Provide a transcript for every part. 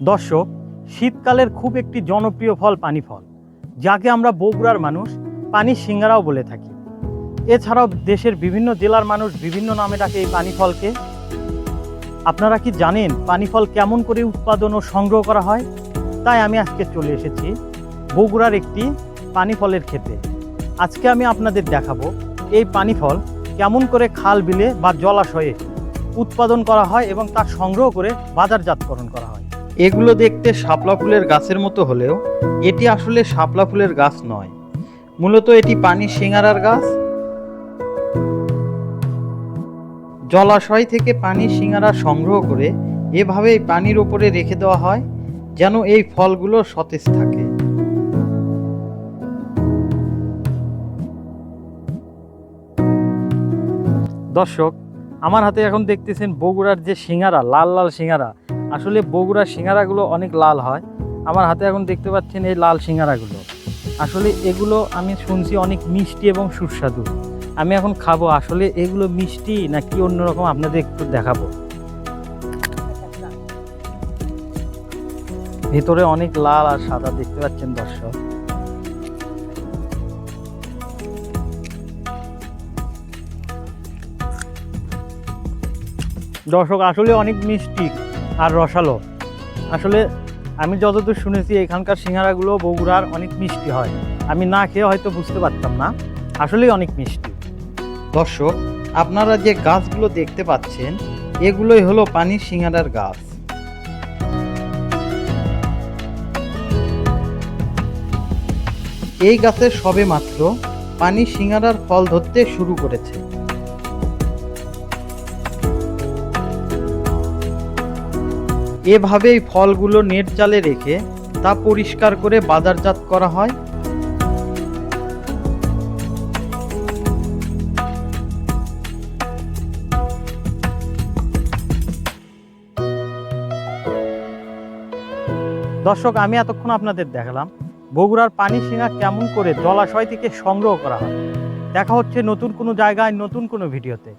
দর্শক, শীতকালের খুব একটি জনপ্রিয় ফল পানি ফল যাকে আমরা বগুড়ার মানুষ পানি সিঙ্গারাও বলে থাকি। এছাড়াও দেশের বিভিন্ন জেলার মানুষ বিভিন্ন নামে ডাকে এই পানি ফলকে আপনারা কি জানেন পানি ফল কেমন করে উৎপাদন ও সংগ্রহ করা হয়? তাই আমি আজকে চলে এসেছি বগুড়ার একটি পানি ফলের ক্ষেতে। আজকে আমি আপনাদের দেখাবো এই পানি ফল কেমন করে খাল বিলে বা জলাশয়ে উৎপাদন করা হয় এবং তা সংগ্রহ করে বাজারজাতকরণ করা হয়। এগুলো দেখতে শাপলা ফুলের গাছের মতো হলেও এটি আসলে শাপলা ফুলের গাছ নয়। মূলত এটি পানি সিঙ্গারার গাছ। জলাশয় থেকে পানি সিঙ্গারা সংগ্রহ করে এভাবেই পানির ওপরে রেখে দেওয়া হয়, যেন এই ফলগুলো সতেজ থাকে। দর্শক, আমার হাতে এখন দেখতেছেন বগুড়ার যে সিঙ্গারা লাল লাল সিঙ্গারা আসলে বগুড়ার সিঙ্গারাগুলো অনেক লাল হয়। আমার হাতে এখন দেখতে পাচ্ছেন এই লাল সিঙ্গারাগুলো। আসলে এগুলো আমি শুনছি অনেক মিষ্টি এবং সুস্বাদু। আমি এখন খাব, আসলে এগুলো মিষ্টি নাকি অন্যরকম আপনাদের একটু দেখাবো। ভেতরে অনেক লাল আর সাদা, দেখতে পাচ্ছেন দর্শক। দর্শক, আসলে অনেক মিষ্টি। আর রসালো। আসলে আমি যতদূর শুনেছি, এখানকার সিঙ্গারাগুলো বগুড়ার অনেক মিষ্টি হয়। আমি না খেয়ে হয়তো বুঝতে পারতাম না। আসলেই অনেক মিষ্টি। দর্শক, আপনারা যে গাছগুলো দেখতে পাচ্ছেন, এগুলোই হলো পানির সিঙ্গারার গাছ। এই গাছের সবে মাত্র পানি সিঙ্গারার ফল ধরতে শুরু করেছে। এভাবেই ফলগুলো নেট জালে রেখে তা পরিষ্কার করে বাজারজাত করা হয়। দর্শক, আমি এতক্ষণ আপনাদের দেখালাম বগুড়ার পানি সিঙা কেমন করে জলাশয় থেকে সংগ্রহ করা হয়। দেখা হচ্ছে নতুন কোনো জায়গায়, নতুন কোনো ভিডিওতে।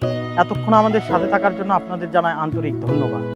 এতক্ষণ আমাদের সাথে থাকার জন্য আপনাদের জানায় আন্তরিক ধন্যবাদ।